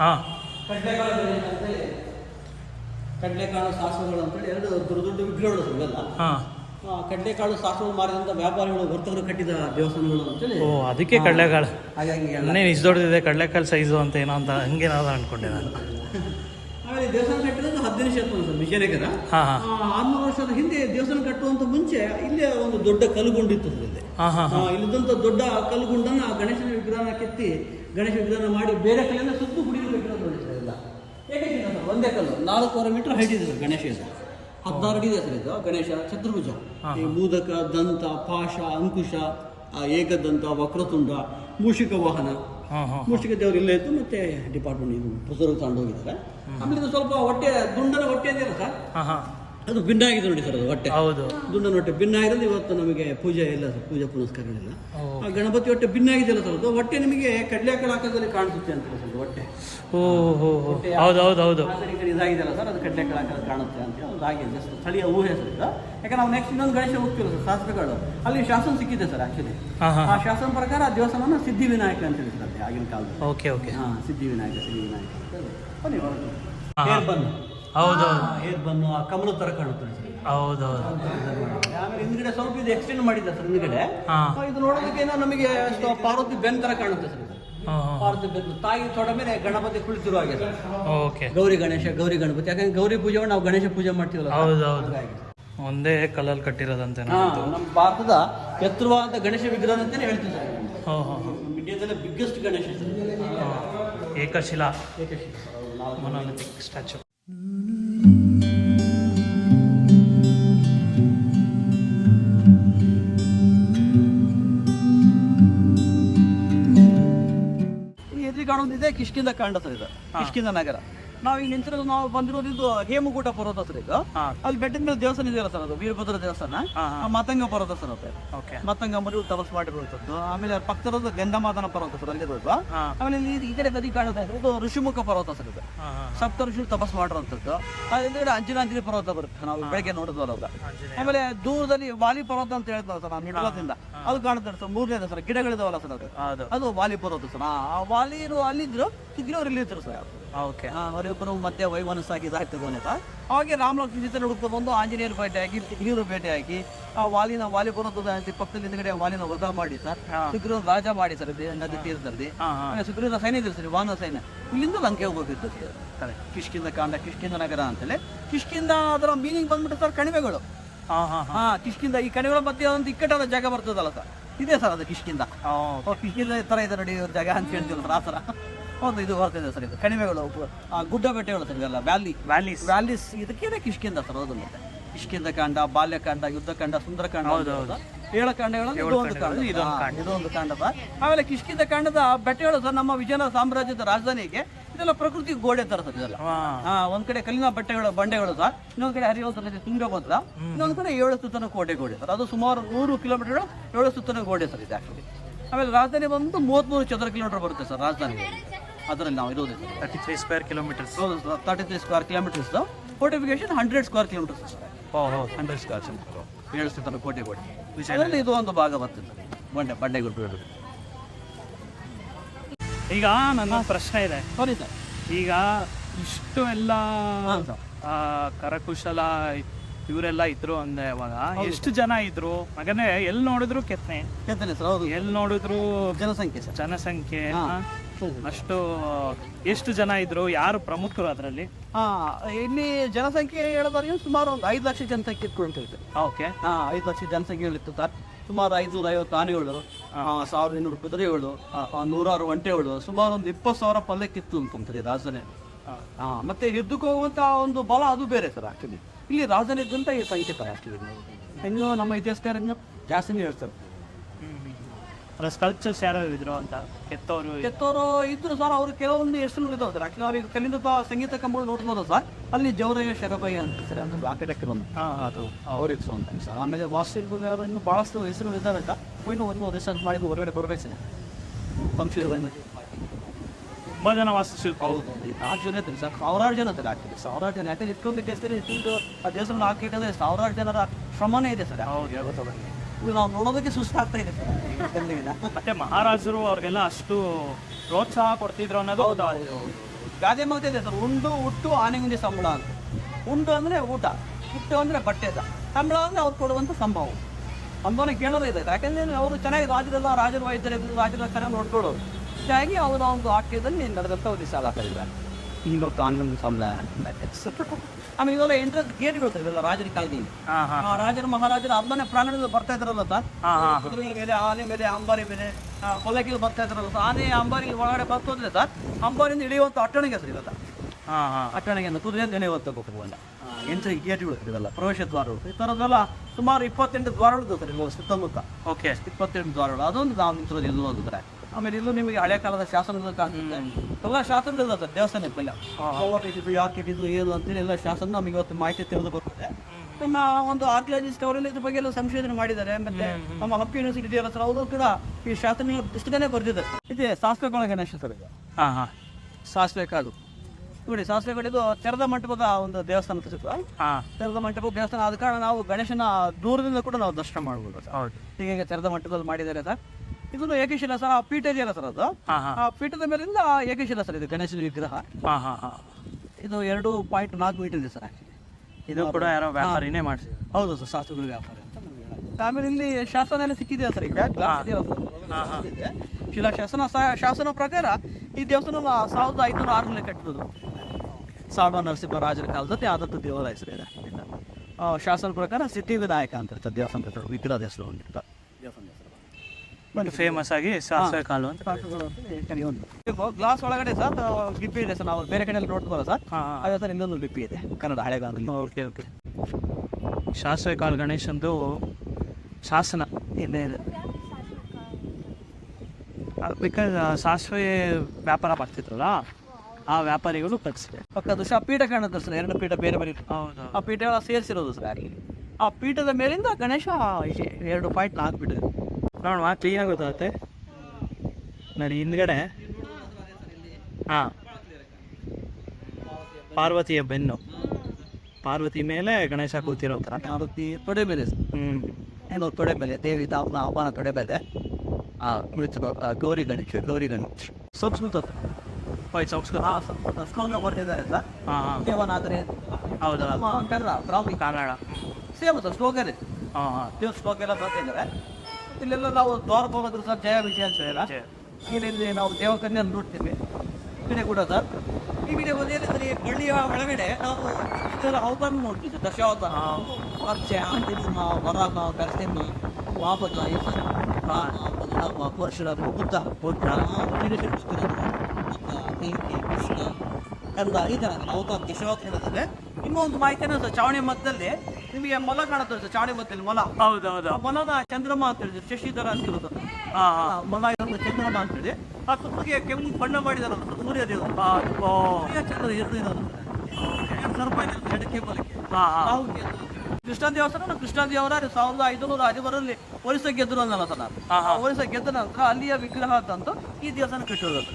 ಹಾಂ. ಕಡಲೆಕಾಳು ಅಂತೇಳಿ ಕಡಲೆಕಾಳು ಸಾಸುಗಳು ಅಂತೇಳಿ ಎರಡು ದೊಡ್ಡ ದೊಡ್ಡ ವಿಗ್ರಹಗಳು ಇವೆಲ್ಲ. ಹಾಂ. ಆ, ಕಡಲೆಕಾಳು ಸಾಸುಗಳು ಮಾರಿದಂಥ ವ್ಯಾಪಾರಿಗಳು ವರ್ತಕರು ಕಟ್ಟಿದ ದೇವಸ್ಥಾನಗಳು ಅಂತೇಳಿ ಓ ಅದಕ್ಕೆ ಕಡಲೆಕಾಳು. ಹಾಗಾಗಿ ಇನ್ನೇನು ಇಷ್ಟು ದೊಡ್ಡದಿದೆ ಕಡಲೆಕಾಳು ಸೈಜು ಅಂತ ಏನೋ ಅಂತ ಹಂಗೇನಾದ್ರು ಅನ್ಕೊಂಡೆ ನಾನು. ಆಮೇಲೆ ದೇವಸ್ಥಾನ ಕಟ್ಟಿರೋದು ಹದಿನೈದು ಶತಮಾನ ಸರ್ ವಿಜಯನಗರ ಆ, ಆರ್ನೂರು ವರ್ಷದ ಹಿಂದೆ ದೇವಸ್ಥಾನ ಕಟ್ಟುವಂತ ಮುಂಚೆ ಇಲ್ಲಿ ಒಂದು ದೊಡ್ಡ ಕಲ್ಲುಗುಂಡಿತ್ತು ಇಲ್ಲಿದ್ದಂಥ ಆ, ದೊಡ್ಡ ಕಲ್ಲುಗುಂಡನ್ನ ಗಣೇಶನ ವಿಗ್ರಹನ ಕೆತ್ತಿ ಗಣೇಶ ವಿಧಾನ ಮಾಡಿ ಬೇರೆ ಕಲ್ಲೆಲ್ಲ ಸುತ್ತು ಗುಡಿಗೆ ಕಟ್ಟಿರೋದು ನೋಡಿ ಸರ್ ಎಲ್ಲ ಒಂದೇ ಕಲ್ಲು. ನಾಲ್ಕೂವರೆ ಮೀಟರ್ ಹೈಟ್ ಇದೆ ಸರ್ ಗಣೇಶ ಇದು. ಹದಿನಾರು ಅಡಿ ಇದೆ ಸರ್ ಇದು ಗಣೇಶ ಚತುರ್ಭುಜ. ಈ ಮೂದಕ ದಂತ ಪಾಶ ಅಂಕುಶ ಆ, ಏಕದಂತ ವಕ್ರತುಂಡ ಮೂಷಿಕ ವಾಹನ. ಮೂಷಿಕ ದೇವರು ಇಲ್ಲೇ ಇತ್ತು ಮತ್ತೆ ಡಿಪಾರ್ಟ್ಮೆಂಟ್ ಇದು ಪ್ರಿಸರ್ವ್ ತಗೊಂಡು ಹೋಗಿದ್ದಾರೆ ಆಮೇಲೆ ಇದು ಸ್ವಲ್ಪ ಹೊಟ್ಟೆ ದುಂಡನ ಹೊಟ್ಟೆ ಇದೆಯಲ್ಲ ಸರ್? ಅದು ಭಿನ್ನ ಆಗಿದೆ ನೋಡಿ ಸರ್ ಅದು ಹೊಟ್ಟೆ. ಹೌದು. ದುಂಡನ ಹೊಟ್ಟೆ ಭಿನ್ನ ಆಗಿರೋದು ಇವತ್ತು ನಮಗೆ ಪೂಜೆ ಇಲ್ಲ ಸರ್ ಪೂಜೆ ಪುನಸ್ಕಾರಗಳಿಲ್ಲ ಇಲ್ಲ ಆ ಗಣಪತಿ ಹೊಟ್ಟೆ ಭಿನ್ನ ಆಗಿದೆಯಲ್ಲ ಸರ್ ಅದು ಹೊಟ್ಟೆ ನಿಮಗೆ ಕಡಲೆಕಾಳು ಹಾಕೋದ್ರಲ್ಲಿ ಕಾಣಿಸುತ್ತೆ ಅಂತ ಸರ್ ಹೊಟ್ಟೆ. ಓ ಹೋ ಹೋ. ಹೌದು ಹೌದು ಹೌದು. ಇದಾಗಿದೆಯಲ್ಲ ಸರ್ ಅದು ಕಡಲೆಕಾಳು ಹಾಕೋದು ಕಾಣುತ್ತೆ ಅಂತ ಅದು ಹಾಗೆ ಜಸ್ಟ್ ಸ್ಥಳೀಯ ಊಹೆ ಸರ್ ಇದು. ಯಾಕಂದ್ರೆ ನಾವು ನೆಕ್ಸ್ಟ್ ಇನ್ನೊಂದು ಗಣೇಶ ಹೋಗ್ತೀವಿ ಸರ್ ಶಾಸ್ತ್ರಗಳು ಅಲ್ಲಿ ಶಾಸನ ಸಿಕ್ಕಿದೆ ಸರ್ ಆಕ್ಚುಲಿ ಆ ಶಾಸನ ಪ್ರಕಾರ ಆ ದೇವಸ್ಥಾನ ಸಿದ್ಧಿ ವಿನಾಯಕ ಅಂತ ಹೇಳಿ ಸರ್ ಆಗಿನ ಕಾಲದಲ್ಲಿ. Okay okay. ಹಾಂ ಸಿದ್ಧಿ ವಿನಾಯಕ ಸಿದ್ಧಿ ವಿನಾಯಕ. ಬನ್ನಿ ಬನ್ನು ಹೌದು ಹೇರ್ ಬನ್ನು ಆ ಕಮಲ ತರ ಕಾಣುತ್ತೆ ಸರ್ ಹೌದು ಹೌದು ಆಮೇಲೆ ಹಿಂದ್ಗಡೆ ಸ್ವಲ್ಪ ಇದು ಎಕ್ಸ್ಟೆಂಡ್ ಮಾಡಿದ್ದೆ ಸರ್ ಹಿಂದ್ಗಡೆ. ಹಾ. ಇದು ನೋಡೋದಕ್ಕೆ ಏನೋ ನಮಗೆ ಪಾರ್ವತಿ ಬೆನ್ ತರ ಕಾಣುತ್ತೆ ಸರ್ ಇದು. ಪಾರ್ವತಿ ಬೆನ್ ತಾಯಿ ತೊಡ ಮೇಲೆ ಗಣಪತಿ ಕುಳಿತಿರುವ ಹಾಗೆ ಸರ್. ಓಕೆ. ಗೌರಿ ಗಣೇಶ ಗೌರಿ ಗಣಪತಿ. ಯಾಕಂದ್ರೆ ಗೌರಿ ಪೂಜೆ ನಾವು ಗಣೇಶ ಪೂಜೆ ಮಾಡ್ತೀವಲ್ಲ ಸರ್. ಹೌದು ಹೌದು ಹಾಗಾಗಿ. ಒಂದೇ ಕಲ್ಲಲ್ಲಿ ಕಟ್ಟಿರೋದಂತೆ ಹಾ ನಮ್ಮ ಭಾರತದ ಎತ್ತರವಾದ ಗಣೇಶ ವಿಗ್ರಹ ಅಂತಾನೆ ಹೇಳ್ತೀವಿ ಸರ್. ಹಾಂ ಹಾಂ ಇಂಡಿಯಾದಲ್ಲೇ ಬಿಗ್ಗೆಸ್ಟ್ ಗಣೇಶ ಸರ್. ಏಕಶಿಲಾ. ಏಕಶಿಲೆ. ನಾವು ಮೊನಾಲಿಥಿಕ್ ಸ್ಟ್ಯಾಚು ಕಿಷ್ಕಿಂದ ಕಾಂಡ ಸರ್ ಇದು ಕಿಷ್ಕಿಂದ ನಗರ ನಾವು ಈಗ ನಿಂತಿರೋದು ನಾವು ಬಂದಿರೋದು ಇದು ಹೇಮಕೂಟ ಪರ್ವತ ಸರ್ ಇದು. ಅಲ್ಲಿ ಬೆಟ್ಟದ ಮೇಲೆ ದೇವಸ್ಥಾನ ಇದೆಯಲ್ಲ ಸರ್ ಅದು? ವೀರಭದ್ರ ದೇವಸ್ಥಾನ? ಆ ಮತಂಗ ಪರ್ವತ ಸರ್ ಅದು. ಓಕೆ. ಮತ್ತಂಗ ಮರಿ ತಪಸ್ ಮಾಡಿರುವಂತದ್ದು ಆಮೇಲೆ ಅದ್ರ ಪಕ್ಕದದ್ದು ಗಂಧಮಾದನ ಪರ್ವತ ಸರ್ ಅಲ್ಲಿ ಆಮೇಲೆ ಇಲ್ಲಿ ಈ ಕಡೆ ಬದಿ ಕಾಣುತ್ತೆ. ಇದು ಋಷಿಮುಖ ಪರ್ವತ ಸರ್ ಇದು. ಸಪ್ತ ಋಷಿ ತಪಸ್ ಮಾಡಿರುವಂತದ್ದು ಅದ್ರ ಅಂಜನಾಂಜಲಿ ಪರ್ವತ ಬರುತ್ತೆ. ನಾವು ಬೆಳಗ್ಗೆ ನೋಡಿದ್ವಲ್ಲ ಆಮೇಲೆ ದೂರದಲ್ಲಿ ವಾಲಿ ಪರ್ವತ ಅಂತ ಹೇಳ್ತಾರೆ ಸರ್ ನಿಡಲದಿಂದ ಅದು ಕಾಣುತ್ತೆ ಸರ್ ಮೂರನೇ ಸರ್ ಗಿಡಗಳಿದಾವಲ್ಲ ಸರ್ ಅದು. ಅದು ವಾಲಿ ಪರ್ವತ ಸರ್. ಆ ವಾಲಿ ಅಲ್ಲಿದ್ರು ಇದ್ರವ್ರು ಇಲ್ಲಿ ಇದ್ರು ಸರ್. ಓಕೆ. ಅವರಿಬ್ಬರು ಮತ್ತೆ ವೈವನಸ್ಸಾಗಿ ಇದಾಗ್ತದೆ ಅವಾಗೆ ಸೀತೆ ಹುಡುಕ್ತಾ ಬಂದು ಆಂಜನೇಯರ ಭೇಟಿ ಆಗಿ ಹಿರಿಯರು ಭೇಟಿ ಆಗಿ ಆ ವಾಲಿನ ವಾಲಿ ಪರ್ವತದ ಪಕ್ಕದಲ್ಲಿ ಹಿಂದ್ಗಡೆ ವಾಲಿನ ವೃದ್ಧ ಮಾಡಿ ಸರ್. ಸುಗ್ರ ಸುಗ್ರೀವ ರಾಜ ಮಾಡಿ ಸರ್ ನದಿ ತೀರದಲ್ಲಿ. ಹಾಂ ಹಾಂ. ಆಮೇಲೆ ಸುಗ್ರೀವ ಸೈನ್ಯ ಇದೆ ಸರ್ ವಾನರ ಸೈನ್ಯ. ಇಲ್ಲಿಂದ ಲಂಕೆ ಸರ್. ಕಿಷ್ಕಿಂದ ಕಾಂಡ ಕಿಷ್ಕಿಂದ ನಗರ ಅಂತೇಳಿ. ಕಿಷ್ಕಿಂದ ಅದರ ಮೀನಿಂಗ್ ಬಂದ್ಬಿಟ್ಟು ಸರ್ ಕಣಿವೆಗಳು. ಹಾಂ ಹಾಂ ಹಾ. ಕಿಷ್ಕಿಂದ ಈ ಕಣಿವೆಗಳ ಮಧ್ಯೆ ಒಂದು ಇಕ್ಕಟ್ಟಾದ ಜಾಗ ಬರ್ತದಲ್ಲ ಸರ್. ಇದೆ ಸರ್ ಅದು ಕಿಷ್ಕಿಂದ. ಕಿಷ್ಕಿಂದ ತರ ಇದೆ ನೋಡಿ ಜಾಗ ಅಂತ ಹೇಳ್ತೀವಲ್ಲ ಆ ಥರ ಹೌದು ಇದು ಬರ್ತದೆ ಸರ್ ಇದು. ಕಣಿವೆಗಳು ಆ, ಗುಡ್ಡ ಬೆಟ್ಟೆಗಳು ಸರ್ ಇದೆಲ್ಲ. Valley valleys. ವ್ಯಾಲೀಸ್. ಇದಕ್ಕೇನೆ ಕಿಷ್ಕಿಂದ ಸರ್ ಹೌದು ಮತ್ತೆ? ಕಿಷ್ಕಿಂದ ಕಾಂಡ ಬಾಲ್ಯಕಾಂಡ ಯುದ್ಧಕಾಂಡ ಸುಂದರಕಾಂಡ ಏಳು ಕಾಂಡಗಳಲ್ಲಿ ಇದು ಒಂದು ಕಾಂಡ ಇದೊಂದು ಕಾಂಡ. ಇದೊಂದು ಕಾಂಡ ಆಮೇಲೆ ಕಿಷ್ಕಿಂದ ಕಾಂಡದ ಬೆಟ್ಟೆಗಳು ಸರ್ ನಮ್ಮ ವಿಜಯನ ಸಾಮ್ರಾಜ್ಯದ ರಾಜಧಾನಿಗೆ ಇದೆಲ್ಲ ಪ್ರಕೃತಿ ಗೋಡೆ ತರ ಸರ್ ಇದೆಲ್ಲ. ಹಾ. ಒಂದ್ ಕಡೆ ಕಲ್ಲಿನ ಬಟ್ಟೆಗಳು ಬಂಡೆಗಳು ಸರ್. ಇನ್ನೊಂದ್ ಕಡೆ ಹರಿಯುವಂತ ನದಿ ತುಂಗಭದ್ರ. ಇನ್ನೊಂದ್ ಕಡೆ ಏಳು ಸುತ್ತನ ಕೋಟೆ ಗೋಡೆ ಸರ್. ಅದು ಸುಮಾರು ನೂರು ಕಿಲೋಮೀಟರ್ ಏಳು ಸುತ್ತನ ಗೋಡೆ ಸರ್ ಇದೆ ಆಕ್ಚುಲಿ ಆಮೇಲೆ ರಾಜಧಾನಿ ಬಂದು ಮೂವತ್ಮೂರು ಚದರ ಕಿಲೋಮೀಟರ್ ಬರುತ್ತೆ ಸರ್ ರಾಜಧಾನಿ ಅದರಲ್ಲಿ ನಾವು ಇರೋದು ತರ್ಟಿ ತ್ರೀ ಸ್ಕ್ವೇರ್ ಕಿಲೋಮೀಟರ್ಸ್ ಹೌದು thirty three square kilometres fortification hundred square kilometres hundred square kilometre ಏಳಿಸ್ತಿರ್ತಾರೆ ಕೋಟೆ ಕೋಟೆ. ವಿಷಯದಲ್ಲಿ ಇದು ಒಂದು ಭಾಗ ಬರ್ತದೆ. ಬಂಡೆ ಬಂಡೆ ಬಂಡೆಗಳು ಈಗ ನನ್ನ ಪ್ರಶ್ನೆ ಇದೆ. ಸರಿ ಸರ್. ಈಗ ಇಷ್ಟು ಎಲ್ಲ ಆ, ಕರಕುಶಲ ಇವರೆಲ್ಲ ಇದ್ರು ಅಂದೆ ಅವಾಗ ಎಷ್ಟು ಜನ ಇದ್ರು? ಮಗನೇ ಎಲ್ಲಿ ನೋಡಿದ್ರು ಕೆತ್ತನೆ? ಕೆತ್ತನೆ ಸರ್ ಎಲ್ಲಿ ನೋಡಿದ್ರು ಜನಸಂಖ್ಯೆ ಜನಸಂಖ್ಯೆ. ಅಷ್ಟು ಎಷ್ಟು ಜನ ಇದ್ರು ಯಾರು ಪ್ರಮುಖರು ಅದರಲ್ಲಿ? ಹಾ ಇಲ್ಲಿ ಜನಸಂಖ್ಯೆ ಹೇಳೋದಾದ್ರೆ ಸುಮಾರು ಒಂದು ಐದು ಲಕ್ಷ ಜನಸಂಖ್ಯೆ ಇಟ್ಕೊಂಡು ಹೇಳ್ತೀವಿ ಓಕೆ. ಹಾ ಐದು ಲಕ್ಷ ಜನಸಂಖ್ಯೆಗಳಿತ್ತು ಸರ್. ಸುಮಾರು ಐದುನೂರ ಐವತ್ತು ಆನೆಗಳು ಸಾವಿರದ ಇನ್ನೂರು ಕುದುರೆಗಳು ನೂರಾರು ಒಂಟೆಗಳು ಸುಮಾರು ಒಂದು ಇಪ್ಪತ್ತು ಸಾವಿರ ಪಲ್ಲಕ್ಕಿತ್ತು ಅಂತಂತಾರೆ ರಾಜಧಾನಿ ಹಾ ಮತ್ತೆ ಯುದ್ಧಕ್ಕೆ ಹೋಗುವಂತ ಒಂದು ಬಲ ಅದು ಬೇರೆ ಸರ್ ಆಕ್ಚುಲಿ ಇಲ್ಲಿ ರಾಜಧಾನಿ ಇದ್ದಂತ ಈ ಸಂಕೇತ ಆಕ್ಚುಲಿ ಹೆಂಗೋ ನಮ್ಮ ಇತಿಹಾಸಕಾರ ಜಾಸ್ತಿನೇ ಹೇಳ್ತಾರೆ. ಅದ್ರ ಸ್ಕಲ್ಪ್ಚರ್ಸ್ ಯಾರು ಇದ್ರು ಅಂತ ಕೆತ್ತವರು ಕೆತ್ತವರು ಇದ್ರು ಸರ್ ಅವ್ರು ಕೆಲವೊಂದು ಹೆಸರು ಇದಾವೆ ಸರ್ ಆಕ್ಚುಲಿ ಅವ್ರಿಗೆ ಕಲಿಂದ ಸಂಗೀತ ಕಂಬಗಳು ನೋಡ್ಬೋದು ಸರ್ ಅಲ್ಲಿ ಜವರಯ್ಯ ಶರಭಯ್ಯ ಅಂತ ಸರ್ ಅಂದ್ರೆ ಆರ್ಕಿಟೆಕ್ಟರ್ ಒಂದು. ಅದು ಅವ್ರ ಹೆಸರು ಅಂತ. ಸರ್ ಆಮೇಲೆ ವಾಸ್ತುಶಿಲ್ಪಗಾರರು ಇನ್ನು ಭಾಳಷ್ಟು ಹೆಸರು ಇದ್ದಾವೆ ಅಂತ. ಇನ್ನು ಒಂದು ರಿಸರ್ಚ್ ಮಾಡಿದ್ದು ಹೊರಗಡೆ ಬರಬೇಕು ಸರ್ ಫಂಕ್ಷನ್ ತುಂಬ ಜನ ವಾಸ್ತುಶಿಲ್ಪ ಹೌದು ನಾಲ್ಕು ಜನ ಇರ್ತಾರೆ ಸರ್ ಸಾವಿರಾರು ಜನ ಇರ್ತಾರೆ ಆಗ್ತದೆ ಸಾವಿರಾರು ಜನ. ಯಾಕಂದ್ರೆ ಇಟ್ಕೊಂಡು ಹೆಸರು ಇಟ್ಟು ಆ ದೇವಸ್ಥಾನ ಹಾಕಿ ಸಾವಿರಾರು ಜನರ ಶ್ರಮನೇ ಇದೆ ಸರ್ ಹೌದು. ಇದು ನಾವು ನೋಡೋದಕ್ಕೆ ಸುಸ್ತಾಗ್ತಾ ಇದೆ ಮತ್ತೆ ಮಹಾರಾಜರು ಅವ್ರಿಗೆಲ್ಲ ಅಷ್ಟು ಪ್ರೋತ್ಸಾಹ ಕೊಡ್ತಿದ್ರು ಅನ್ನೋದು ಗಾದೆ ಮಾತಿದೆ ಸರ್. ಉಂಡು ಹುಟ್ಟು ಆನೆ ಮುಂದೆ ಸಂಬಳ ಅಂತ. ಉಂಡು ಅಂದರೆ ಊಟ ಹುಟ್ಟು ಅಂದರೆ ಬಟ್ಟೆ ಸಂಬಳ ಅಂದರೆ ಅವ್ರು ಕೊಡುವಂಥ ಸಂಭವ. ಸಂಭವನ ಕೇಳೋದೇ ಇದೆ ಯಾಕಂದರೆ ಅವರು ಚೆನ್ನಾಗಿ ರಾಜ್ಯದಲ್ಲ ರಾಜರು ವೈದ್ಯರು ರಾಜರ ಚೆನ್ನಾಗಿ ನೋಡ್ಕೊಳ್ಳೋರು ಹೀಗಾಗಿ ಅವರ ಒಂದು ವಾಕ್ಯದಲ್ಲಿ ನಡೆದಂಥ ಒಂದು ಸಾಲ ಕಲಿದ್ದಾರೆ ಇವತ್ತು ಆನಂದ ಸಂಬಳ. ಆಮೇಲೆ ಇವೆಲ್ಲ ಗೇಟ್ ಗೇಟ್ಗಳು ಇದೆ ಇವೆಲ್ಲ ರಾಜರ ಕಾಲದಲ್ಲಿ. ರಾಜರ ಮಹಾರಾಜರ ಆ ಪ್ರಾಣದಿಂದ ಮಹಾರಾಜರು ಬರ್ತಾ ಇದ್ರಲ್ಲ ಸರ್ ಹಾ ಹಾ ಕುದುರೆ ಮೇಲೆ ಆನೆ ಮೇಲೆ ಅಂಬಾರಿ ಮೇಲೆ ಕೊಲಕಿಲ್ ಬರ್ತಾ ಇದ್ರಲ್ಲ ಸರ್ ಆನೆ ಅಂಬಾರಿ ಒಳಗಡೆ ಬರ್ತು ಅಂದ್ರೆ ಸರ್ ಅಂಬಾರಿಯಿಂದ ಇಳಿಯುವಂಥ ಅಟ್ಟಣಿಗೆ ಸರ್ ಇವತ್ತ ಹಾ ಹಾ. ಅಟ್ಟಣಿಗೆಯನ್ನು ಕುದುರೆ ನೆನೆಯುವಂಥ ಗೋಪುರವನ್ನ ಎಂಟ್ರಿ ಗೇಟ್ಗಳು ಇದೆಲ್ಲ ಪ್ರವೇಶ ದ್ವಾರಗಳು. ಈ ಥರದ್ದೆಲ್ಲ ಸುಮಾರು ಇಪ್ಪತ್ತೆಂಟು ದ್ವಾರಗಳು ಸರ್ ಸುತ್ತಮುತ್ತ. ಓಕೆ. ಇಪ್ಪತ್ತೆಂಟು ದ್ವಾರಗಳು. ಅದೊಂದು ನಾವು ನಿಂತಿರೋದು ಎಲ್ಲೋ ಒಂದು ಆಮೇಲೆ ಇಲ್ಲೂ ನಿಮಗೆ ಹಳೆ ಕಾಲದ ಶಾಸನ ಕಾಣ್ತದೆ. ಎಲ್ಲ ಶಾಸನಗಳಿಲ್ಲ ಸರ್ ದೇವಸ್ಥಾನ ಯಾವಾಗಿದ್ದು ಯಾಕೆ ಇಟ್ಟಿದ್ದು ಏನು ಅಂತೇಳಿ ಎಲ್ಲ ಶಾಸನ ನಮಗೆ ಇವತ್ತು ಮಾಹಿತಿ ತಿಳಿದು ಬರ್ತದೆ. ನಮ್ಮ ಒಂದು ಆರ್ಕಿಯಾಲಜಿಸ್ಟ್ ಅವರೆಲ್ಲ ಇದ್ರ ಬಗ್ಗೆ ಎಲ್ಲ ಸಂಶೋಧನೆ ಮಾಡಿದ್ದಾರೆ. ಮತ್ತೆ ನಮ್ಮ ಹಂಪಿ ಯೂನಿವರ್ಸಿಟಿ ಇದೆಯಲ್ಲ ಸರ್ ಅವರು ಕೂಡ ಈ ಶಾಸನ ಪುಸ್ತಕನೇ ಬರೆದಿದ್ದಾರೆ. ಇದೆ ಸಾಸ್ವೆಗಳ ಗಣೇಶ ಸರ್ ಇದು? ಹಾ ಹಾ. ಸಾಸಿವೆ ಕಾಡು. ನೋಡಿ ಸಾಸಿವೆ ಕಾಡು ಇದು ತೆರೆದ ಮಂಟಪದ ಒಂದು ದೇವಸ್ಥಾನ ಸಿಗ್ತದೆ? ತೆರೆದ ಮಂಟಪ ದೇವಸ್ಥಾನ ಆದ ಕಾರಣ ನಾವು ಗಣೇಶನ ದೂರದಿಂದ ಕೂಡ ನಾವು ದರ್ಶನ ಮಾಡ್ಬೋದು ಹೀಗೆ ತೆರೆದ ಮಂಟಪದಲ್ಲಿ ಮಾಡಿದ್ದಾರೆ ಸರ್. ಇದನ್ನು ಏಕಶಿಲ ಸರ್ ಆ ಪೀಠ ಇದೆಯಲ್ಲ ಸರ್ ಅದು. ಆ ಪೀಠದ ಮೇಲಿಂದ ಏಕಶಿಲ ಸರ್ ಇದು ಗಣೇಶನ ವಿಗ್ರಹ. ಹಾ ಹಾ ಹಾ. ಇದು ಎರಡು ಪಾಯಿಂಟ್ ನಾಲ್ಕು ಮೀಟರ್ ಇದೆ ಸರ್. ಇದು ಕೂಡ ಯಾರೋ ವ್ಯಾಪಾರಿನೇ ಮಾಡಿಸಿ ಹೌದು ಸರ್ ಶಾಸ್ತ್ರಗಳ ವ್ಯಾಪಾರ ಅಂತ ನಮ್ಗೆ ಹೇಳೋದು. ಆಮೇಲೆ ಇಲ್ಲಿ ಶಾಸನ ಎಲ್ಲ ಸಿಕ್ಕಿದೆ ಸರ್? ಈಗ glass ಇದೆ. ಶಿಲಾ ಶಾಸನ ಸಾ- ಶಾಸನ ಪ್ರಕಾರ ಈ ದೇವಸ್ಥಾನ ಸಾವಿರದ ಐದುನೂರ ಆರರಲ್ಲಿ ಕಟ್ಟಿರೋದು. ಸಾಲ್ವ ನರಸಿಂಹರಾಜರ ಕಾಲದಲ್ಲಿ ಆದದ್ದು ದೇವಾಲಯ ಹೆಸರು ಇದೆ. ಆ, ಶಾಸನ ಪ್ರಕಾರ ಸಿದ್ಧಿ ವಿನಾಯಕ ಅಂತ ಇರ್ತದೆ ದೇವಸ್ಥಾನ ಕಟ್ಟೋದು ವಿಗ್ರಹ ಹೆಸರು ಹೊಂದಿರ್ತಾರೆ ದೇವಸ್ಥಾನ ಹೆಸರು ಫೇಮಸ್ ಆಗಿ ಸಾಸಿವೆ ಕಾಲು ಅಂತ ಗ್ಲಾಸ್ ಒಳಗಡೆ ಸರ್ ಬಿಪಿ ಇದೆ ಸರ್ ನಾವು ಬೇರೆ ಕಡೆ ನೋಡ್ಬೋದು ಸರ್ ಅದೇ ಸರ್ ಇನ್ನೊಂದು ಬಿಪಿ ಇದೆ ಕನ್ನಡ ಹಳೆಗಾಲದಲ್ಲಿ ಓಕೆ ಓಕೆ ಸಾಸಿವೆ ಕಾಳು ಗಣೇಶಂದು ಶಾಸನ. ಇದೆ ಇದೆ. ಬಿಕಾಸ್ ಸಾಸಿವೆ ವ್ಯಾಪಾರ ಮಾಡ್ತಿದ್ರಲ್ಲ ಆ ವ್ಯಾಪಾರಿಗಳು ಕಟ್ಸಿದೆ. ಪಕ್ಕದ ಸಹ ಪೀಠ ಕಾಣುತ್ತೆ ಸರ್ ಎರಡು ಪೀಠ ಬೇರೆ ಬೇರೆ ಹೌದು ಆ ಪೀಠ ಸೇರಿಸಿರೋದು ಸರ್ ಆ ಪೀಠದ ಮೇಲಿಂದ ಗಣೇಶ ಎರಡು ಪಾಯಿಂಟ್ ಇದೆ. ನೋಡುವ ಕ್ಲೀನಾಗಿ ಗೊತ್ತಾಗುತ್ತೆ. ನೋಡಿ ಹಿಂದ್ಗಡೆ. ಹಾಂ. ಪಾರ್ವತಿಯ ಬೆನ್ನು. ಪಾರ್ವತಿ ಮೇಲೆ ಗಣೇಶ ಕೂತಿರೋ ಥರ. ಪಾರ್ವತಿ ತೊಡೆ ಮೇಲೆ. ಹ್ಞೂ ಏನೋ ತೊಡೆ ಮೇಲೆ ದೇವಿ ತಾಪನ ಅವನ ತೊಡೆ ಮೇಲೆ. ಗೌರಿ ಗಣೇಶ ಗೌರಿ ಗಣೇಶ. ಸಂಸ್ಕೃತ ಹೋಯ್ತು ಸಂಸ್ಕೃತ ಹಾಂ ಸಂಸ್ಕೃತ ಕೊಟ್ಟಿದ್ದಾರೆ ಹಾಂ ದೇವನಾದರೆ. ಹೌದಾ Kannada Brahmi Kannada. Same sir slogan. ಹಾಂ ಹಾಂ. ದೇವ್ರ ಶ್ಲೋಕ ಎಲ್ಲ ಬರ್ತಿದ್ದಾರೆ ಇಲ್ಲೆಲ್ಲ ನಾವು ದ್ವಾರ ಹೋಗೋದ್ರ ಸರ್ ಜಯ ವಿಜಯ ಅಂತ ಹೇಳ. ನಾವು ನಾವು ದೇವಕನ್ಯ ನೋಡ್ತೀವಿ. ಕಡೆ ಕೂಡ ಸರ್. ಈ ವಿಡಿಯೋ ಏನಿದ್ರೆ ಬಳ್ಳಿಯ ಒಳಗಡೆ ನಾವು ಅವತಾರ ನೋಡ್ತೀವಿ ದಶಾವತಾರ ವರ್ಷ ಅಂತಿಮ ವರಾಹ ನರಸಿಂಹ ವಾಪಕ ಪರಶುರಾಮ ಬುದ್ಧ ಬುದ್ಧ ಕೃಷ್ಣ ಎಲ್ಲ ಈ ಥರ ಅವತಾರ ದಶಾವತಾರ ಇನ್ನೊಂದು ಮಾಹಿತಿ ಸರ್ ಚಾವಣಿ ಮಧ್ಯದಲ್ಲಿ ನಿಮಗೆ ಮೊಲ ಕಾಣುತ್ತೆ ಸರ್ ಚಾವಣಿ ಮಧ್ಯದಲ್ಲಿ ಮೊಲ. ಹೌದೌದು. ಮೊಲದ ಚಂದ್ರಮ ಅಂತ ಹೇಳಿದ್ರು ಶಶಿಧರ ಅಂತ ಇರೋದು. ಮೊಲ ಇರೋದು ಚಂದ್ರಮ ಅಂತ ಹೇಳಿ ಆ ಸುತ್ತಿಗೆ ಕೆಮ್ಮು ಬಣ್ಣ ಮಾಡಿದಾರಲ್ಲ ಸರ್, ಸೂರ್ಯ ಸೂರ್ಯ ಚಂದ್ರ ಇರೋದು ಸರ್ಪ ಎಡಕ್ಕೆ ಬಲಕ್ಕೆ. ಕೃಷ್ಣ ದೇವಸ್ಥಾನ ಕೃಷ್ಣ ದೇವರ ಸಾವಿರದ ಐದುನೂರ ಹದಿಮೂರರಲ್ಲಿ ಒರಿಸ್ಸಾ ಗೆದ್ದರು ಅನ್ನಲ್ಲ ಸರ್ ನಾನು. ಒರಿಸ್ಸಾ ಗೆದ್ದ ನಂತರ ಅಲ್ಲಿಯ ವಿಗ್ರಹ ಅಂತ ಈ ದೇವಸ್ಥಾನ ಕಟ್ಟಿರೋದು.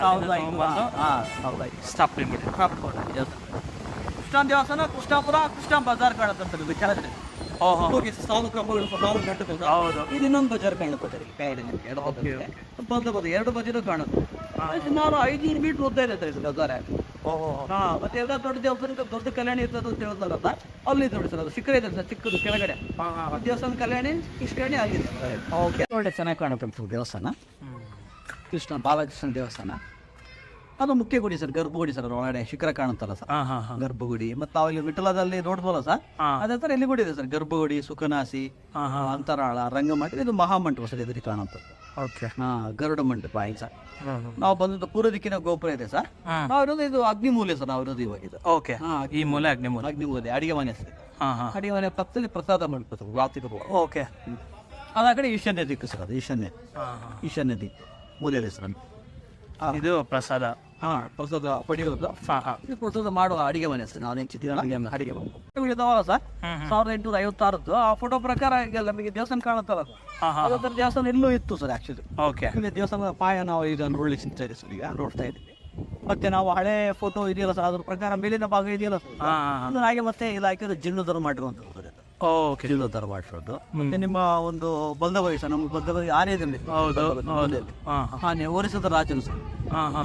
ಸಾವಿರದ ಐದು ಸಾವಿರದ ಸ್ಟಾಪ್ ಲಿಮಿಟ್ ಕೃಷ್ಣ ದೇವಸ್ಥಾನ ಕೃಷ್ಣಾಪುರ ಕೃಷ್ಣ ಬಜಾರ್ ಕಾಣುತ್ತೆ ಇದು ಕೆಳಗಡೆ ಹೋಗಿ ಸಾಲು ಕ್ರಮಗಳು ಸಾಲು ಹೌದು. ಇದು ಇನ್ನೊಂದು ಬಜಾರ್ ಕಾಣುತ್ತೆ ಸರ್. ಈ ಕೈಯಲ್ಲಿ ನಿಮ್ಗೆ ಎಡ Okay, ಬದಿ. ಬದಿ ಬದಿ ಎರಡು ಬಜಾರು ಕಾಣುತ್ತೆ. ಸುಮಾರು ಐನೂರು ಮೀಟರ್ ಉದ್ದ ಇದೆ ಸರ್ ಇದು ಬಜಾರ್. ಓಹೋ ಹಾ ಮತ್ತೆ ಎಲ್ಲ ದೊಡ್ಡ ದೇವಸ್ಥಾನ ದೊಡ್ಡ ಕಲ್ಯಾಣಿ ಇರ್ತದೆ ಅಂತ ಹೇಳ್ತಾರಲ್ಲ ಅಲ್ಲಿ ನೋಡಿ ಸರ್ ಅದು ಚಿಕ್ಕದ ಇದೆ ಸರ್ ಚಿಕ್ಕದು ಕೆಳಗಡೆ. ದೇವಸ್ಥಾನ ಕಲ್ಯಾಣಿ ಇಷ್ಟೇ ಆಗಿದೆ. ಓಕೆ. ಒಳ್ಳೆ ಚೆನ್ನಾಗಿ ಕಾಣುತ್ತೆ ದೇವಸ್ಥಾನ. ಕೃಷ್ಣ ಬಾಲಕೃಷ್ಣ ದೇವಸ್ಥಾನ. ಅದು ಮುಖ್ಯ ಗುಡಿ ಸರ್ ಗರ್ಭಗುಡಿ ಸರ್ ಒಳಗಡೆ ಶಿಖರ ಕಾಣುತ್ತಲ್ಲ ಸರ್. ಹಾಂ ಹಾಂ ಹಾಂ. ಗರ್ಭಗುಡಿ. ಮತ್ತೆ ನಾವು ಇಲ್ಲಿ ವಿಠಲದಲ್ಲಿ ನೋಡ್ಬೋಲ್ಲ ಸರ್? ಹಾಂ. ಅದೇ ತರ ಇಲ್ಲಿ ಗುಡಿ ಇದೆ ಸರ್? ಗರ್ಭಗುಡಿ ಸುಖನಾಸಿ ಆಹಾ ಹಾಂ ಅಂತರಾಳ ರಂಗಮಂಟ ಇದು ಮಹಾಮಂಟಪ ಸರ್ ಎದುರಿ ಕಾಣುವಂಥದ್ದು ಓಕೆ. ಹಾ ಗರುಡ ಮಂಟಪ ಆಯ್ತು ಸರ್. ನಾವು ಬಂದದ್ದು ಪೂರ್ವ ದಿಕ್ಕಿನ ಗೋಪುರ ಇದೆ ಸರ್. ನಾವ್ ನಾವು ಇರೋದು ಇದು ಅಗ್ನಿಮೂಲೆ ಸರ್ ನಾವು ಇರೋದು ಇವಾಗ ಇದು. ಓಕೆ. ಹಾ ಈ ಮೂಲೆ ಅಗ್ನಿ ಮೂಲೆ ಅಗ್ನಿಮೂಲೆ ಅಡಿಗೆ ಮನೆ ಸರ್ ಹಾ ಅಡಿವನೆ ಅಡಿಗೆ ಮನೆ ಪಕ್ಕದಲ್ಲಿ ಪ್ರಸಾದ ಮಂಟಪ ಸರ್ ರಾತ್ರಿ ಓಕೆ. ಅದ ಕಡೆ ಈಶಾನ್ಯ ದಿಕ್ಕು ಸರ್ ಅದು ಈಶಾನ್ಯ. ಹಾ, ಹಾಂ. ಈಶಾನ್ಯ ದಿಕ್ಕು. ಮೂಲೆಯಲ್ಲಿ ಸರ್ ಇದು ಪ್ರಸಾದ. ಹಾ ಪ್ರಸ್ತುತ ಪಡೆಯೋದು ಇದು ಮಾಡುವ ಅಡಿಗೆ ಮನೆ ಸರ್ ನಾವು ಅಡಿಗೆ ಮನೆ. ಇವು ಇದಾವಲ್ಲ ಸರ್ ಸಾವಿರದ ಎಂಟುನೂರ ಐವತ್ತಾರದ್ದು ಆ ಫೋಟೋ ಪ್ರಕಾರ ಈಗ ನಮಗೆ ದೇವಸ್ಥಾನ ಕಾಣುತ್ತಲ್ಲ ಅದರ ದೇವಸ್ಥಾನ ಇಲ್ಲೂ ಇತ್ತು ಸರ್ ಆಕ್ಚುಲಿ ಓಕೆ ಇಲ್ಲಿ ದೇವಸ್ಥಾನದ ಪಾಯ ನಾವು ಈಗ ನೋಡ್ಲಿಕ್ಕೆ ಸಿಗ್ತಾ ಇದೆ ಸರ್ ಈಗ ನೋಡ್ತಾ ಇದ್ದೀವಿ. ಮತ್ತೆ ನಾವು ಹಳೆ ಫೋಟೋ ಇದೆಯಲ್ಲ ಸರ್ ಅದ್ರ ಪ್ರಕಾರ ಮೇಲಿನ ಭಾಗ ಇದೆಯಲ್ಲ ಸರ್. ಹಾಗೆ ಮತ್ತೆ ಇಲಾಖೆ ಜೀರ್ಣೋದ್ಧಾರ ಮಾಡಿರುವಂಥದ್ದು. ಓಕೆ ಜೀರ್ಣೋದ್ಧಾರ ಮಾಡಿರೋದು ಮತ್ತೆ ನಿಮ್ಮ ಒಂದು ಬಲ್ದ ವಯಸ್ಸು ನಮ್ಮ ಬಲ್ದ ವಯಸ್ಸು ಆನೆಯಲ್ಲಿ ಹೌದು ಹೌದು. ಹಾಂ ಆನೆ ಓರಿಸಿದ ರಾಜನು ಸರ್.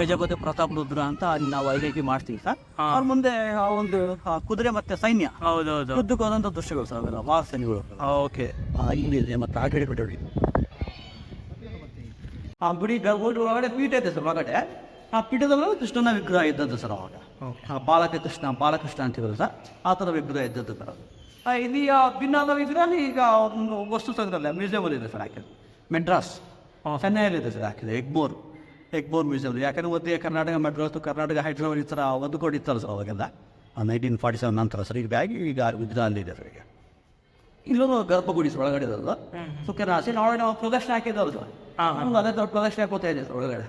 ಗಜಪತಿ ಪ್ರತಾಪ್ ರುದ್ರ ಅಂತ ಅಲ್ಲಿ ನಾವು ಐದೈಕಿ ಮಾಡ್ತೀವಿ ಸರ್. ಅವ್ರ ಮುಂದೆ ಆ ಒಂದು ಆ ಕುದುರೆ ಮತ್ತೆ ಸೈನ್ಯ. ಹೌದೌದು ಹೌದು. ಹೋದಂಥ ದೃಶ್ಯಗಳು ಸರ್ ಅವೆಲ್ಲ ವಾಸನೆಗಳು. ಓಕೆ ಇಲ್ಲಿದೆ ಮತ್ತೆ ಆ ಕಡೆ ಆ ಗುಡಿ ಒಳಗಡೆ ಪೀಠ ಇದೆ ಸರ್ ಒಳಗಡೆ. ಆ ಪೀಠದಲ್ಲೂ ಕೃಷ್ಣನ ವಿಗ್ರಹ ಇದ್ದದ್ದು ಸರ್ ಅವಾಗ. ಬಾಲಕೃಷ್ಣ ಬಾಲಕೃಷ್ಣ ಕೃಷ್ಣ ಬಾಲಕೃಷ್ಣ ಅಂತಿದ್ರು ಸರ್ ಆ ಥರ ವಿಗ್ರಹ ಇದ್ದದ್ದು ಸರ್ ಅದು. ಇಲ್ಲಿ ಆ ಭಿನ್ನಾದ ವಿಗ್ರಹ ಈಗ ಒಂದು ವಸ್ತು ಸಂಗ್ರಹಾಲಯ ಮ್ಯೂಸಿಯಮಲ್ಲಿ ಇದೆ ಸರ್ ಹಾಕಿದೆ ಮೆಡ್ರಾಸ್ ಚೆನ್ನೈಯಲ್ಲಿದೆ ಸರ್ ಹಾಕಿದೆ ಎಗ್ಮೋರ್ ಎಗ್ಮೋರ್ ಮ್ಯೂಸಿಯಮ್ ಯಾಕಂದ್ರೆ ಒಂದೇ ಕರ್ನಾಟಕ ಮೆಡ್ರಾಸ್ ಕರ್ನಾಟಕ ಹೈದ್ರಾಬಾದ್ ಈ ಥರ ಒಂದು ಕೋಟಿ ಇತ್ತಲ್ಲ ಸರ್ ಅವಾಗೆಲ್ಲ. ನೈನ್ಟೀನ್ ಫಾರ್ಟಿ ಸೆವೆನ್ ನಂತರ ಸರ್ ಈಗ ಬ್ಯಾಗಿ ಈಗ ಅಲ್ಲಿದೆ ಸರ್ ಈಗ. ಇಲ್ಲೊಂದು ಗರ್ಭಗುಡಿ ಸರ್ ಒಳಗಡೆ ಇದಲ್ಲ ಸುಖ ರಾಶಿ ನಾಳೆ ನಾವು ಪ್ರದರ್ಶನ ಹಾಕಿದ್ದಲ್ಲ ಸರ್ ನಮ್ಗೆ ಅದೇ ದೊಡ್ಡ ಪ್ರದರ್ಶನ ಹಾಕೋತಾ ಇದೆ ಸರ್ ಒಳಗಡೆ.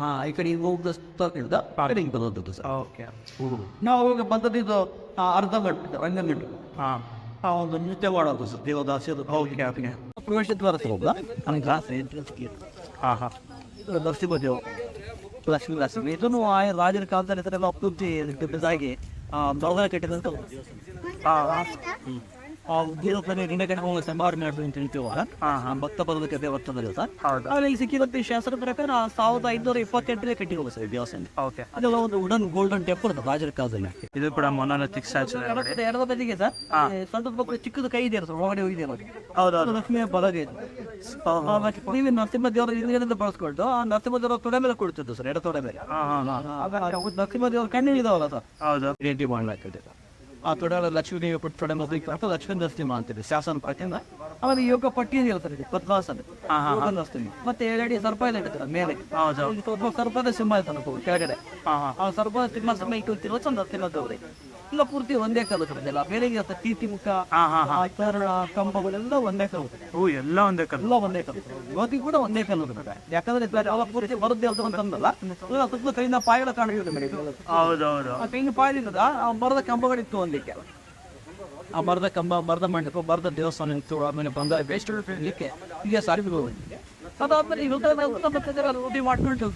ಹಾಂ ಈ ಕಡೆ ಈಗ ಹೋಗ್ದ ಹಿಡ್ದ ಹಿಂಗೆ ಬಂದದ್ದು ಸರ್ ಓಕೆ. ನಾವು ಈಗ ಬಂದದ್ದು ಇದು ಅರ್ಧ ಗಂಟೆ ಒಂದು ಗಂಟೆ ಆ ಒಂದು ನೃತ್ಯ ಮಾಡೋದು ಸರ್ ದೇವದಾಸಿಯದು ಹೌದು ಓಕೆ. ಪ್ರವೇಶ ದ್ವಾರ ಸರ್ ಹೋಗ್ದ ನನಗೆ ಕ್ಲಾಸ್ ಹಾಂ ಹಾಂ. ನರಸಿಂಹ ದೇವ ಲಕ್ಷ್ಮೀ ಲಕ್ಷ್ಮಿ. ಇದನ್ನು ಆ ರಾಜರ ಕಾಲದಲ್ಲಿ ಈ ಥರ ಎಲ್ಲ ಅಪ್ತುಪ್ತಿ ಇದಾಗಿ ದೊಡ್ಡ ಕಟ್ಟಿದಂತ ಆ ಸಂಭಾವನೆ ಹಾಂ ಆ ಭಕ್ತ ಇಲ್ಲಿ ಸಿಕ್ಕಿದಂತೆ ಶಾಸ್ತ್ರ ಪ್ರಕಾರ ಸಾವಿರದ ಐನೂರ ಇಪ್ಪತ್ತೆಂಟನೇ ಕಟ್ಟಿ ಹೋಗಿ ಸರ್ ದೇವಸ್ಥಾನ. ಅದೆಲ್ಲ ಒಂದು ವುಡನ್ ಗೋಲ್ಡನ್ ಟೆಂಪಲ್ ರಾಜರ ಕಾಲದಲ್ಲಿ. ಇದು ಕೂಡ ಮೊನಾಲಿಥಿಕ್ ಸ್ಟ್ಯಾಚು ಬದಿಗೆ ಸರ್? ಸ್ವಲ್ಪ ಚಿಕ್ಕದು ಕೈ ಇದೆ ಸರ್ ಒಳಗಡೆ ಹೋಗಿದೆ ಹೌದು ಲಕ್ಷ್ಮಿಯ ಬಲಗೆ ನೀವು ನರಸಿಂಹ ದೇವರ ಹಿಂದಿನಿಂದ ಬಳಸ್ಕೊಂಡು ಆ ನರಸಿಂಹ ದೇವರ ತೊಡೆ ಮೇಲೆ ಕೊಡ್ತಿದ್ದು ಸರ್ ಎಡ ತೊಡೆ ಮೇಲೆ. ನರಸಿಂಹ ದೇವರ ಕಣ್ಣು ಇದಾವಲ್ಲ ಸರ್. ಹೌದು. ಐಡೆಂಟಿ ಮಾಡಲಾಗ್ತದೆ ಆ ತೊಡಲ ಲಕ್ಷ್ಮೀ ದೇವಿ ಪಟ್ಟು ತೊಡೆ ಮೇಲೆ ಅಥವಾ ಲಕ್ಷ್ಮೀ ನರಸಿಂಹ ಅಂತಿದೆ ಶಾಸನ ಪ್ರತಿಯಿಂದ ಆಮೇಲೆ ಯೋಗ ಪಟ್ಟಿ ಹೇಳ್ತಾರೆ ಪದ್ಮಾಸನ. ಯೋಗ ನರಸಿಂಹ ಮತ್ತೆ ಎರಡಿ ಸರ್ಪ ಇದೆ ಇರ್ತದೆ ಮೇಲೆ. ಸರ್ಪದ ಸಿಂಹ ಇರ್ತಾನೆ ಕೆಳಗಡೆ. ಆ ಸರ್ಪದ ಸಿಂಹ ಸಿಂಹ ಇಟ್ಟು ಚಂದ ನರಸಿಂಹ ಇಲ್ಲ ಪೂರ್ತಿ ಒಂದೇ ಕಲ್ಲು ಬೇರೆ ಇರುತ್ತೆ ತೀತಿ ಮುಖ ಹಾಂ ಹಾಂ ಹಾಂ. ಆ ಕಂಬಗಳೆಲ್ಲ ಒಂದೇ ಕಲ್ಲು ಓ ಎಲ್ಲ ಒಂದೇ ಕಲ್ಲು. ಎಲ್ಲ ಒಂದೇ ಕಲ್ಲು ಗೋಧಿ ಕೂಡ ಒಂದೇ ಕಲ್ಲು ಕಡೆ. ಯಾಕಂದ್ರೆ ಅವಾಗ ಪೂರ್ತಿ ಬರುತ್ತೆ ಅಂತ ಅಂತಂದಲ್ಲ ಇವಾಗ ಸುತ್ತಲೂ ಕೈಯಿಂದ ಪಾಯಗಳ ಕಾಣಿರುತ್ತೆ ಮೇಲೆ ಹೌದೌದು. ಆ ಕೈಯಿಂದ ಪಾಯದಿಂದ ಆ ಮರದ ಕಂಬಗಳಿತ್ತು ಒಂದಕ್ಕೆ. ಆ ಮರದ ಕಂಬ ಮರದ ಮಂಟಪ ಮರದ ದೇವಸ್ಥಾನ ಇತ್ತು. ಆಮೇಲೆ ಬಂದ ವೇಸ್ಟ್ ಈಗ ಸಾರಿ ಹೋಗಿ ಅದಾದ್ಮೇಲೆ ರೂಢಿ ಮಾಡ್ಕೊಂಡು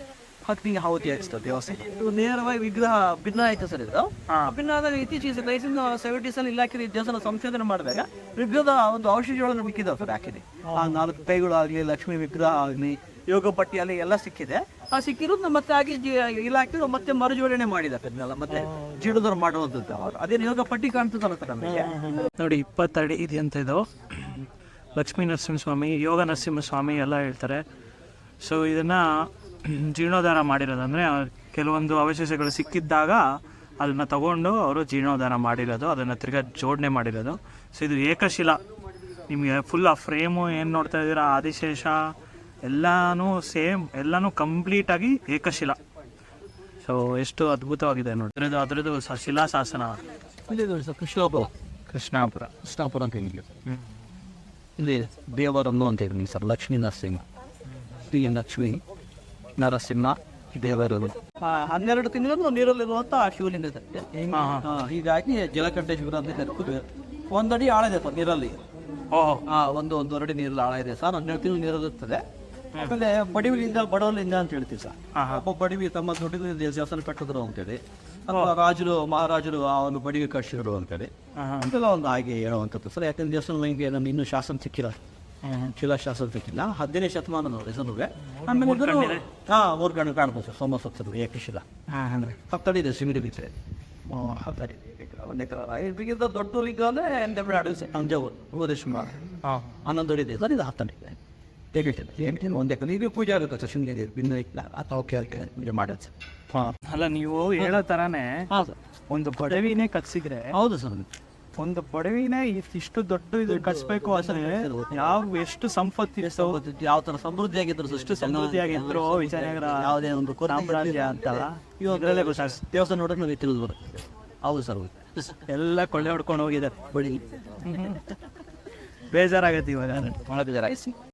ಹತ್ತಿಗೆ ಹಾವತಿ ಹಾಕ್ಸ್ತದೆ ದೇವಸ್ಥಾನ. ಇದು ನೇರವಾಗಿ ವಿಗ್ರಹ ಭಿನ್ನ ಆಯ್ತು ಸರ್ ಇದು. ಭಿನ್ನ ಆದಾಗ ಇತ್ತೀಚೆಗೆ ನೈನ್ಟೀನ್ ಸೆವೆಂಟೀಸ್ ಅಲ್ಲಿ ಇಲಾಖೆ ದೇವಸ್ಥಾನ ಸಂಶೋಧನೆ ಮಾಡಿದಾಗ ವಿಗ್ರಹದ ಒಂದು ಔಷಧಿಗಳನ್ನು ಮಿಕ್ಕಿದಾವೆ ಸರ್ ಹಾಕಿದೆ. ಆ ನಾಲ್ಕು ಕೈಗಳು ಆಗಲಿ ಲಕ್ಷ್ಮೀ ವಿಗ್ರಹ ಆಗಲಿ ಯೋಗ ಪಟ್ಟಿ ಅಲ್ಲಿ ಎಲ್ಲ ಸಿಕ್ಕಿದೆ. ಆ ಸಿಕ್ಕಿರೋದು ಮತ್ತೆ ಆಗಿ ಜಿ- ಇಲಾಖೆ ಮತ್ತೆ ಮರುಜೋಡಣೆ ಮಾಡಿದ್ದಾರೆ ಅದನ್ನೆಲ್ಲ ಮತ್ತೆ ಜೀಡೋದವ್ರು ಮಾಡುವಂಥದ್ದು ಅವರು. ಅದೇ ಯೋಗ ಪಟ್ಟಿ ಕಾಣ್ತದಲ್ಲ ಸರ್ ನಮಗೆ? ನೋಡಿ ಇಪ್ಪತ್ತಡಿ ಇದೆ ಅಂತ ಇದು. ಲಕ್ಷ್ಮೀ ನರಸಿಂಹಸ್ವಾಮಿ ಯೋಗ ನರಸಿಂಹಸ್ವಾಮಿ ಎಲ್ಲ ಹೇಳ್ತಾರೆ. ಸೊ ಇದನ್ನು ಜೀರ್ಣೋದ್ಧಾರ ಮಾಡಿರೋದಂದರೆ ಕೆಲವೊಂದು ಅವಶೇಷಗಳು ಸಿಕ್ಕಿದ್ದಾಗ ಅದನ್ನು ತಗೊಂಡು ಅವರು ಜೀರ್ಣೋದ್ಧಾರ ಮಾಡಿರೋದು ಅದನ್ನು ತಿರ್ಗಾ ಜೋಡಣೆ ಮಾಡಿರೋದು. ಸೊ ಇದು ಏಕಶಿಲಾ. ನಿಮಗೆ ಫುಲ್ ಆ ಫ್ರೇಮು ಏನು ನೋಡ್ತಾ ಇದ್ದೀರಾ? ಆದಿಶೇಷ ಎಲ್ಲನೂ ಸೇಮ್ ಎಲ್ಲನೂ ಕಂಪ್ಲೀಟಾಗಿ ಏಕಶಿಲಾ. ಸೊ ಎಷ್ಟು ಅದ್ಭುತವಾಗಿದೆ ನೋಡಿ. ಅದರದ್ದು ಅದರದ್ದು ಸ- ಶಿಲಾಶಾಸನ. ಇಲ್ಲಿ ಸರ್ ಕೃಷ್ಣಾಪುರ. ಕೃಷ್ಣಾಪುರ. ಕೃಷ್ಣಾಪುರ ಅಂತ ಹೇಳಿ ಇಲ್ಲಿ ದೇವರನ್ನು ಅಂತ ಹೇಳಿ ಸರ್ ಲಕ್ಷ್ಮೀ ನರಸಿಂಹ ಶ್ರೀ ಲಕ್ಷ್ಮೀ. ನರಸಿಂಹ ದೇವರು ಹನ್ನೆರಡು ತಿಂಗಳು ನೀರಲ್ಲಿರುವಂತ ಶಿವಲಿಂಗ ಹೀಗಾಗಿ ಜಲಕಂಠೇಶ್ವರ ಅಂತ ಕರ್ಕೊಂಡು ಒಂದಡಿ ಆಳ ಇದೆ ಸರ್ ನೀರಲ್ಲಿ. ಓಹ್. ಆ ಒಂದು ಒಂದೂವರೆ ನೀರಲ್ಲಿ ಆಳ ಇದೆ ಸರ್. ಹನ್ನೆರಡು ತಿಂಗಳು ನೀರಲ್ಲಿರ್ತದೆ ಆಮೇಲೆ ಬಡವಿಲಿಂದ ಬಡವಲಿಂಗ ಅಂತ ಹೇಳ್ತೀವಿ ಸರ್. ಒಬ್ಬ ಬಡವಿ ತಮ್ಮ ದೊಡ್ಡ ದೇವಸ್ಥಾನ ಕಟ್ಟಿದ್ರು ಅಂತೇಳಿ. ಅಥವಾ ರಾಜರು ಮಹಾರಾಜರು ಆ ಒಂದು ಬಡಿಗೆ ಕಟ್ಟಿಸಿದ್ರು ಅಂತೇಳಿ. ಅಂತೆಲ್ಲ ಒಂದು ಹಾಗೆ ಹೇಳುವಂಥದ್ದು ಸರ್. ಯಾಕಂದ್ರೆ ದೇವಸ್ಥಾನ ಹಿಂಗೆ ನಮ್ಗೆ ಇನ್ನೂ ಶಾಸನ ಸಿಕ್ಕಿಲ್ಲ. ಶಿಲಾಶಾಸನ ಸಿಕ್ಕಿಲ್ಲ ಹದಿನೈದು ಶತಮಾನ ನೋಡಿ ಹೆಸರುವೆ ಆಮೇಲೆ ಇದನ್ನು ಹಾಂ ಮೂರು ಗಂಟೆ ಕಾಣ್ಬೋದು ಸರ್ ಸೋಮಸತ್ಸರು ಏಕಶಿಲ ಹತ್ತಡಿ ಇದೆ ಸಿಮಿಡಿ ಬಿಟ್ಟರೆ ಹತ್ತಡಿ ಇದಕ್ಕಿಂತ ದೊಡ್ಡ ಲಿಂಗ ಅಂದರೆ ಭುವನೇಶ್ವರ ಹನ್ನೊಂದು ಇದೆ. ಸರ್ ಇದು. ಹತ್ತಡಿ ಇದೆ. ಒಂದೇ ಈಗ ಪೂಜೆ ಆಗುತ್ತೆ ಸರ್ ಇಲ್ಲ. ಅಥವಾ ಓಕೆ ಓಕೆ ಪೂಜೆ ಮಾಡೋದು ಹಾಂ. ಅಲ್ಲ ನೀವು ಹೇಳೋ ತರಾನೇ ಒಂದು ಬಡವಿನೇ ಕತ್ಸಿದ್ರೆ ಹೌದು ಸರ್. ಒಂದು ಪಡವಿನೇ ಇಷ್ಟು ದೊಡ್ಡ ಇದು ಕಟ್ಸ್ಬೇಕು ಅಂದ್ರೆ ಯಾವ ಎಷ್ಟು ಸಂಪತ್ತಿ ಯಾವ ತರ ಸಮೃದ್ಧಿ ಆಗಿದ್ರು ಎಷ್ಟು ಸಮೃದ್ಧಿಯಾಗಿದ್ರು ವಿಜಯನಗರ ಯಾವುದೇ ಒಂದು ಸಾಮ್ರಾಜ್ಯ ಅಂತ. ಅಂತಲ್ಲ ಇವಾಗ. ದೇವಸ್ಥಾನ ನೋಡೋಕೆ ನಾವು ತಿಳಿದು ಬರುತ್ತೆ ಹೌದು ಸರ್ ಎಲ್ಲ ಕೊಳ್ಳೆ ಹೊಡ್ಕೊಂಡು ಹೋಗಿದ್ದಾರೆ. ಬಡಿ ಬೇಜಾರಾಗತ್ತೆ ಇವಾಗ. ಒಳಗೆ